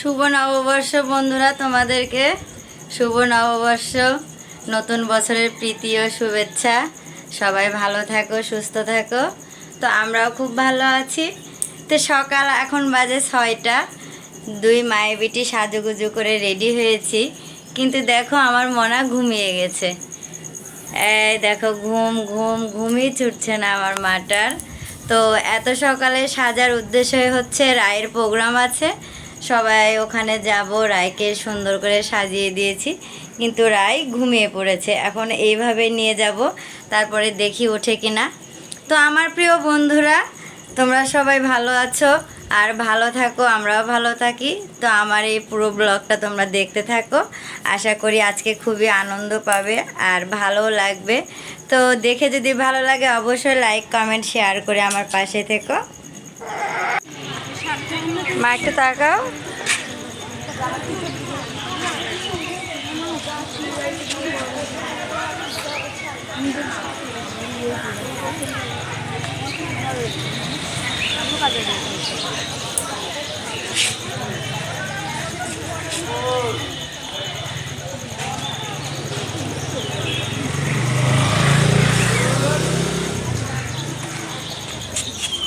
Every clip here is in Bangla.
শুভ নববর্ষ বন্ধুরা তোমাদেরকে। শুভ নববর্ষ, নতুন বছরের প্রীতি ও শুভেচ্ছা। সবাই ভালো থাকো, সুস্থ থাকো। তো আমরাও খুব ভালো আছি। তো সকাল এখন বাজে ছয়টা। দুই মায়ে বিটি সাজুগুজু করে রেডি হয়েছি। কিন্তু দেখো আমার মনা ঘুমিয়ে গেছে। এই দেখো ঘুম ঘুম, ঘুমই ছুটছে না আমার মাটার। তো এত সকালে সাজার উদ্দেশ্য হচ্ছে রায়ের প্রোগ্রাম আছে। সবাই ওখানে যাব, রায়কে সুন্দর করে সাজিয়ে দিয়েছি। কিন্তু রায় ঘুমিয়ে পড়েছে। এখন এইভাবে নিয়ে যাব, তারপরে দেখি ওঠে কিনা। তো আমার প্রিয় বন্ধুরা, তোমরা সবাই ভালো আছো আর ভালো থাকো, আমরাও ভালো থাকি। তো আমার এই পুরো ব্লগটা তোমরা দেখতে থাকো। আশা করি আজকে খুবই আনন্দ পাবে আর ভালো লাগবে। তো দেখে যদি ভালো লাগে, অবশ্যই লাইক কমেন্ট শেয়ার করে আমার পাশে থেকো। মা একটু তাকাও।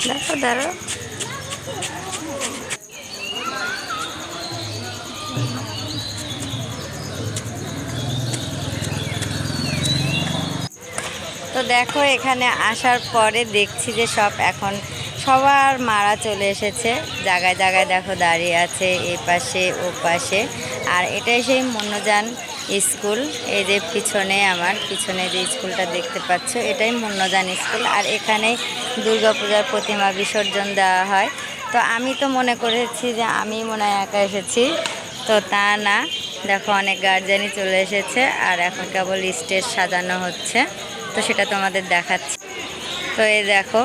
দেখো দাঁড়ো তো দেখো, এখানে আসার পরে দেখছি যে সব এখন সবার মারা চলে এসেছে। জায়গায় জায়গায় দেখো দাঁড়িয়ে আছে, এ পাশে, ও পাশে। আর এটাই সেই মনোযান স্কুল। এই যে পিছনে আমার, পিছনে যে স্কুলটা দেখতে পাচ্ছ, এটাই মন্যযান স্কুল। আর এখানে দুর্গাপূজার প্রতিমা বিসর্জন দেওয়া হয়। তো আমি তো মনে করেছি যে আমি মনে হয় একা এসেছি। তো তা না। দেখো, অনেক গার্জেনই চলে এসেছে। আর এখন কেবল স্টেজ সাজানো হচ্ছে। তো সেটা তোমাদের দেখাচ্ছি। তো এই দেখো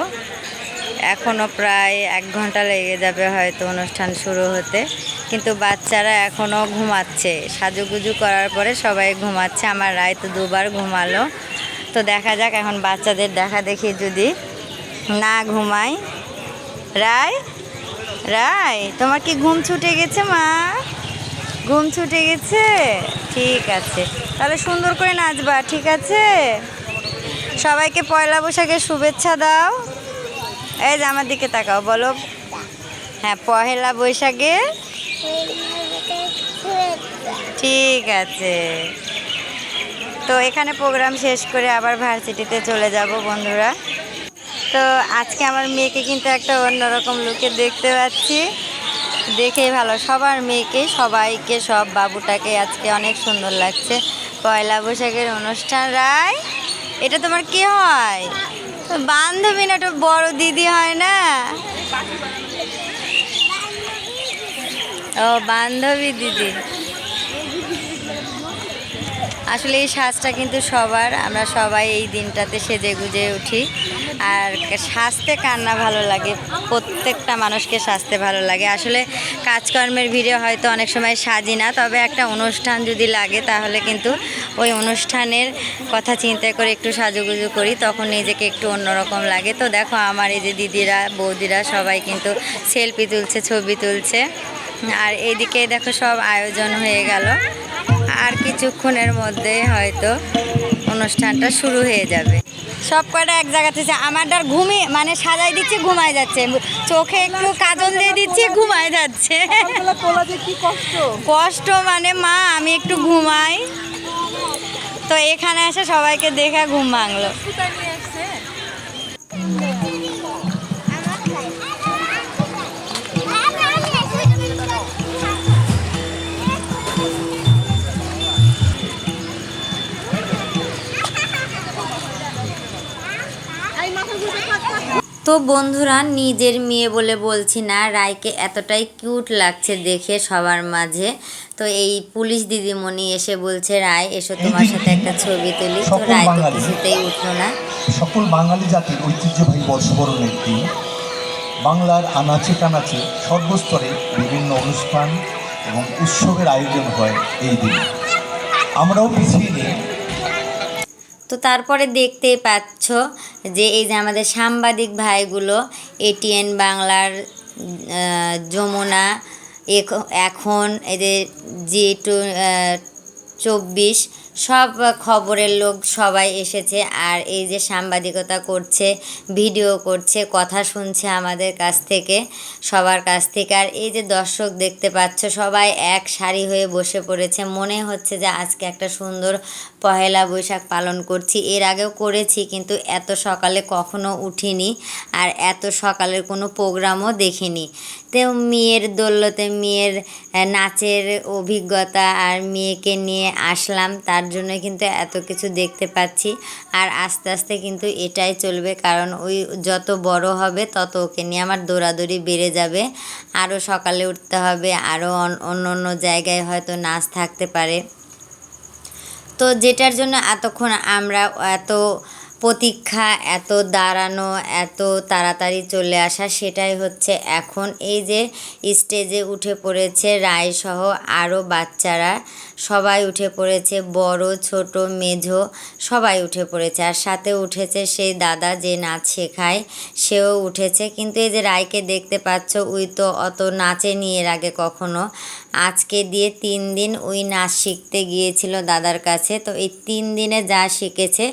এখনও প্রায় এক ঘণ্টা লেগে যাবে হয়তো অনুষ্ঠান শুরু হতে। কিন্তু বাচ্চারা এখনও ঘুমাচ্ছে। সাজুগুজু করার পরে সবাই ঘুমাচ্ছে। আমার রায় তো দুবার ঘুমালো। তো দেখা যাক, এখন বাচ্চাদের দেখা দেখি যদি না ঘুমাই রায় রায়, তোমার কি ঘুম ছুটে গেছে মা? ঘুম ছুটে গেছে? ঠিক আছে। তাহলে সুন্দর করে নাচবা, ঠিক আছে? সবাইকে পয়লা বৈশাখের শুভেচ্ছা দাও। এই যে আমার দিকে তাকাও, বলো। হ্যাঁ পহেলা বৈশাখে ঠিক আছে। তো এখানে প্রোগ্রাম শেষ করে আবার ভার্সিটিতে চলে যাব বন্ধুরা। তো আজকে আমার মেয়েকে কিন্তু একটা অন্যরকম লুকে দেখতে পাচ্ছি। দেখেই ভালো, সবার মেয়েকে, সবাইকে, সব বাবুটাকে আজকে অনেক সুন্দর লাগছে। পয়লা বৈশাখের অনুষ্ঠান, রায়। এটা তোমার কি হয়? বান্ধবী না তো বড় দিদি হয় না? ও বান্ধবী দিদি। আসলে এই সাজটা কিন্তু সবার। আমরা সবাই এই দিনটাতে সেজে গুজে উঠি। আর সাজতে কান্না ভালো লাগে, প্রত্যেকটা মানুষকে সাজতে ভালো লাগে। আসলে কাজকর্মের ভিড়ে হয়তো অনেক সময় সাজি না, তবে একটা অনুষ্ঠান যদি লাগে তাহলে কিন্তু ওই অনুষ্ঠানের কথা চিন্তা করে একটু সাজুগুজু করি, তখন নিজেকে একটু অন্যরকম লাগে। তো দেখো, আমার এই যে দিদিরা, বৌদিরা সবাই কিন্তু সেলফি তুলছে, ছবি তুলছে। আর এইদিকে দেখো সব আয়োজন হয়ে গেল। আর কিছুক্ষণের মধ্যে হয়তো অনুষ্ঠানটা শুরু হয়ে যাবে। সব কটা এক জায়গাতে আছে। আমারটার ঘুমি মানে সাজাই দিচ্ছে ঘুমায় যাচ্ছে। চোখে একটু কাজল দিয়ে দিচ্ছে ঘুমায় যাচ্ছে। সকালবেলা তোলা যে কি কষ্ট। কষ্ট মানে মা আমি একটু ঘুমাই। তো এখানে এসে সবাইকে দেখে ঘুম ভাঙলো। তো বন্ধুরা নিজের মেয়ে বলে বলছি না রায়কে এতটাই কিউট লাগছে দেখে সবার মাঝে। তো এই পুলিশ দিদিমণি এসে বলছে রায় এসো তোমার সাথে একটা ছবি তুলি। তো রায় তো। কিছুতেই উঠল না। সকল বাঙালি জাতির ঐতিহ্যবাহী বর্ষবরণের দিন। বাংলার আনাচে কানাচে সর্বস্তরে বিভিন্ন অনুষ্ঠান এবং উৎসবের আয়োজন হয় এই দিনে। আমরাও পিছিয়ে নেই তো তারপরে দেখতেই পাচ্ছ যে এই যে আমাদের সাংবাদিক ভাইগুলো এটিএন বাংলার যমুনা, এখ- এখন যে জি টু চব্বিশ সব খবরের লোক সবাই এসেছে আর এই যে সাংবাদিকতা করছে, ভিডিও করছে, কথা শুনছে আমাদের কাছ থেকে, সবার কাছ থেকে। আর এই যে দর্শক দেখতে পাচ্ছ, সবাই এক সারি হয়ে বসে পড়েছে। মনে হচ্ছে যে আজকে একটা সুন্দর পহেলা বৈশাখ পালন করছি। এর আগেও করেছি কিন্তু এত সকালে কখনো উঠিনি আর এত সকালের কোনো প্রোগ্রামও দেখিনি। তো মেয়ের দৌলতে মেয়ের নাচের অভিজ্ঞতা আর মেয়েকে নিয়ে আসলাম। তার জন্য কিন্তু এত কিছু দেখতে পাচ্ছি। আর আস্তে আস্তে কিন্তু এটাই চলবে, কারণ ওই যত বড় হবে তত ওকে নিয়ে আমার দৌড়াদৌড়ি বেড়ে যাবে। আরও সকালে উঠতে হবে আরও অন- অন্য অন্য জায়গায় হয়তো নাচ থাকতে পারে। তো যেটার জন্য এতক্ষণ আমরা এত প্রতীক্ষা, এত দাঁড়ানো, এত তাড়াতাড়ি চলে আসা, সেটাই হচ্ছে এখন। এই যে স্টেজে উঠে পড়েছে রায়সহ আরও বাচ্চারা। সবাই উঠে পড়েছে, বড়, ছোট, মেঝো, সবাই উঠে পড়েছে। আর সাথে উঠেছে সেই দাদা যে নাচ শেখায়, সেও উঠেছে। কিন্তু এই যে রায়কে দেখতে পাচ্ছ, উই তো অত নাচেনি এর আগে কখনো। আজকে দিয়ে তিন দিন ওই নাচ শিখতে গিয়েছিল দাদার কাছে। তো এই তিন দিনে যা শিখেছে,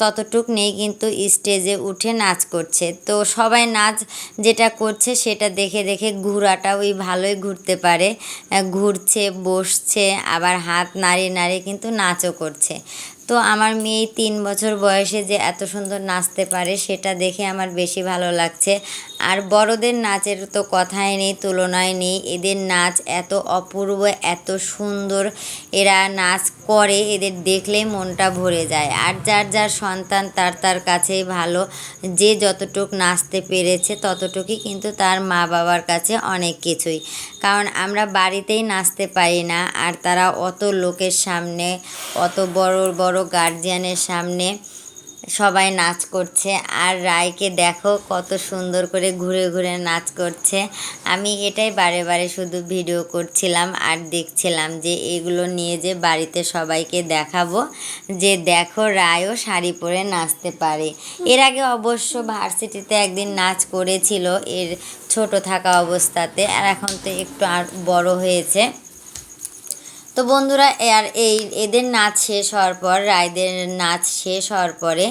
ততটুক নেই কিন্তু স্টেজে উঠে নাচ করছে। তো সবাই নাচ যেটা করছে, সেটা দেখে দেখে ঘোরাটা ওই ভালোই ঘুরতে পারে। ঘুরছে, বসছে, আবার হাত নাড়িয়ে নাড়িয়ে কিন্তু নাচও করছে। তো আমার মেয়ে তিন বছর বয়সে যে এত সুন্দর নাচতে পারে, সেটা দেখে আমার বেশি ভালো লাগছে। আর বড়দের নাচের তো কথাই নেই তুলনায় নেই। এদের নাচ এত অপূর্ব, এত সুন্দর। এরা নাচ করে, এদের দেখলেই মনটা ভরে যায়। আর যার যার সন্তান, তার তার কাছেই ভালো। যে যতটুক নাচতে পেরেছে, ততটুকুই কিন্তু তার মা বাবার কাছে অনেক কিছুই। কারণ আমরা বাড়িতেই নাচতে পারি না, আর তারা অত লোকের সামনে, অত বড় বড় গার্জিয়ানের সামনে সবাই নাচ করছে আর রায়কে দেখো কত সুন্দর করে ঘুরে ঘুরে নাচ করছে। আমি এটাই বারে বারে শুধু ভিডিও করছিলাম আর দেখছিলাম যে এগুলো নিয়ে যে বাড়িতে সবাইকে দেখাবো, যে দেখো রায়ও শাড়ি পরে নাচতে পারে। এর আগে অবশ্য ভার্সিটিতে একদিন নাচ করেছিল এর ছোট থাকা অবস্থাতে, আর এখন তো একটু আর বড় হয়েছে। তো বন্ধুরা, আর এই এদের নাচ শেষ হওয়ার পর, রায়দের নাচ শেষ হওয়ার পরে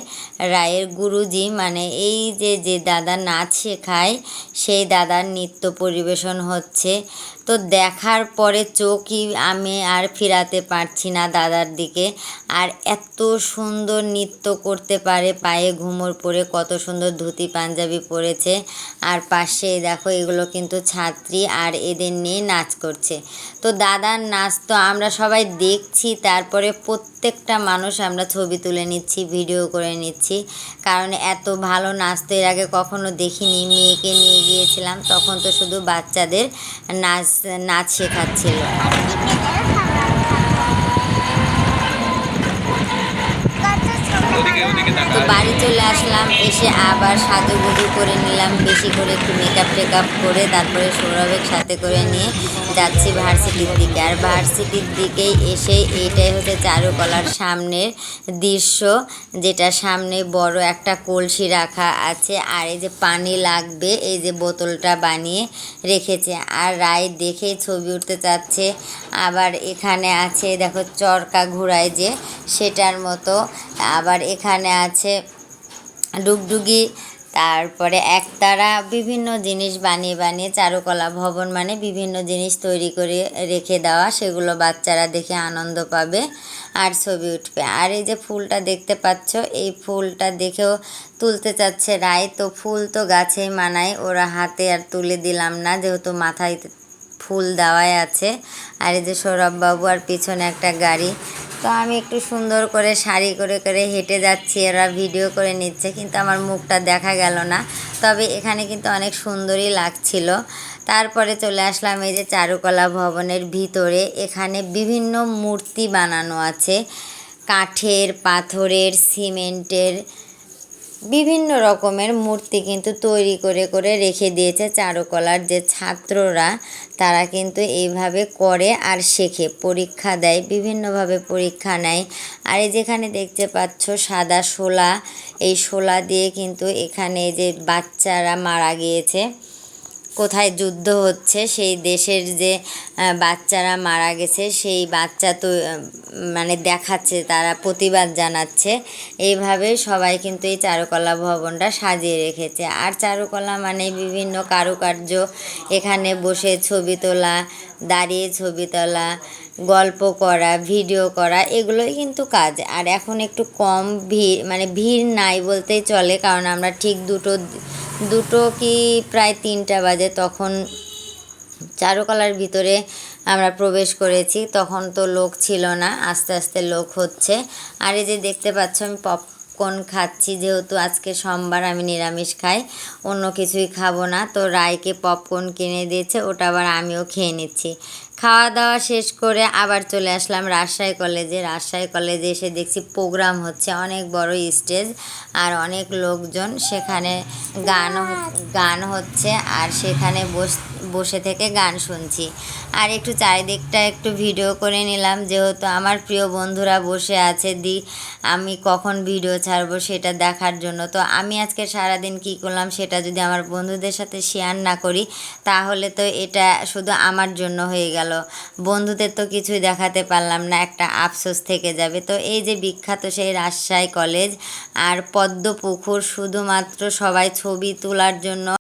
রায়ের গুরুজি মানে এই যে যে দাদা নাচ শেখায়, সেই দাদার নৃত্য পরিবেশন হচ্ছে। তো দেখার পরে চোখই আমি আর ফিরাতে পারছি না দাদার দিকে। আর এত সুন্দর নৃত্য করতে পারে, পায়ে ঘুমোর পরে কত সুন্দর ধুতি, পাঞ্জাবি পরেছে। আর পাশে দেখো এগুলো কিন্তু ছাত্রী আর এদের নিয়ে নাচ করছে। তো দাদার নাচ তো আমরা সবাই দেখছি, তারপরে প্রত্যেকটা মানুষ আমরা ছবি তুলে নিচ্ছি, ভিডিও করে নিচ্ছি। কারণ এত ভালো নাচ তো এর আগে কখনো দেখিনি। মেয়েকে নিয়ে গিয়েছিলাম, তখন তো শুধু বাচ্চাদের নাচ নাচ শেখাচ্ছিল তো বাড়ি চলে আসলাম, এসে আবার সাজুগুজু করে নিলাম, বেশি করে একটু মেকআপ টেকআপ করে, তারপরে সৌরভের সাথে করে নিয়ে যাচ্ছি ভার্সিটির দিকে। আর ভার্সিটির দিকেই এসে এইটাই হচ্ছে চারুকলার সামনের দৃশ্য, যেটা সামনে বড় একটা কলসি রাখা আছে, আর এই যে পানি লাগবে, এই যে বোতলটা বানিয়ে রেখেছে। আর রায় দেখেই ছবি উঠতে চাচ্ছে, আবার এখানে আছে, দেখো চরকা ঘুরায় যে সেটার মতো, আবার এখানে আছে ডুগডুগি, তারপরে একতারা, বিভিন্ন জিনিস বানিয়ে বানিয়ে চারুকলা ভবন মানে বিভিন্ন জিনিস তৈরি করে রেখে দেওয়া, সেগুলো বাচ্চারা দেখে আনন্দ পাবে আর ছবি উঠবে। আর এই যে ফুলটা দেখতে পাচ্ছ, এই ফুলটা দেখেও তুলতে চাচ্ছে রায় তো ফুল তো গাছেই মানায়, ওরা হাতে আর তুলে দিলাম না, যেহেতু মাথায় ফুল দেওয়াই আছে। আর এই যে সৌরভবাবু আর পিছনে একটা গাড়ি তো আমি একটু সুন্দর করে শাড়ি করে করে হেঁটে যাচ্ছি, এরা ভিডিও করে নিচ্ছে, কিন্তু আমার মুখটা দেখা গেল না। তবে এখানে কিন্তু অনেক সুন্দরই লাগছিল। তারপরে চলে আসলাম এই যে চারুকলা ভবনের ভিতরে। এখানে বিভিন্ন মূর্তি বানানো আছে। কাঠের, পাথরের, সিমেন্টের বিভিন্ন রকমের মূর্তি কিন্তু তৈরি করে করে রেখে দিয়েছে চারুকলার যে ছাত্ররা, তারা কিন্তু এইভাবে করে আর শেখে, পরীক্ষা দেয়, বিভিন্নভাবে পরীক্ষা নেয়। আর এই যেখানে দেখতে পাচ্ছ সাদা শোলা এই শোলা দিয়ে কিন্তু এখানে যে বাচ্চারা মারা গিয়েছে। কোথায় যুদ্ধ হচ্ছে, সেই দেশের যে বাচ্চারা মারা গেছে, সেই বাচ্চা তো মানে দেখাচ্ছে, তারা প্রতিবাদ জানাচ্ছে। এইভাবে সবাই কিন্তু এই চারুকলা ভবনটা সাজিয়ে রেখেছে। আর চারুকলা মানে বিভিন্ন কারুকার্য। এখানে বসে ছবি তোলা, দাঁড়িয়ে ছবি তোলা, গল্প করা, ভিডিও করা, এগুলোই কিন্তু কাজ। আর এখন একটু কম ভিড় মানে ভিড় নাই বলতেই চলে, কারণ আমরা ঠিক দুটো দুটো কি প্রায় তিনটা বাজে, তখন চারুকলার ভিতরে আমরা প্রবেশ করেছি, তখন তো লোক ছিল না, আস্তে আস্তে লোক হচ্ছে। আর এই যে দেখতে পাচ্ছ, আমি পপকর্ন খাচ্ছি, যেহেতু আজকে সোমবার আমি নিরামিষ খাই, অন্য কিছুই খাব না। তো রায়কে পপকর্ন কিনে দিয়েছে, ওটা আবার আমিও খেয়ে নিচ্ছি। খাওয়া দাওয়া শেষ করে আবার চলে আসলাম রাজশাহী কলেজে। রাজশাহী কলেজে এসে দেখছি প্রোগ্রাম হচ্ছে অনেক বড় স্টেজ আর অনেক লোকজন সেখানে গান গান হচ্ছে আর সেখানে বস, বসে থেকে গান শুনছি। আর একটু চারিদিকটা একটু ভিডিও করে নিলাম, যেহেতু আমার প্রিয় বন্ধুরা বসে আছে, দি, আমি কখন ভিডিও ছাড়বো সেটা দেখার জন্য। তো আমি আজকে সারাদিন কি করলাম সেটা যদি আমার বন্ধুদের সাথে শেয়ার না করি, তাহলে তো এটা শুধু আমার জন্য হয়ে গেল। বন্ধুদের তো কিছুই দেখাতে পারলাম না, একটা আফসোস থেকে যাবে। তো এই যে বিখ্যাত সেই রাজশাহী কলেজ আর পদ্মপুকুর, শুধুমাত্র সবাই ছবি তোলার জন্য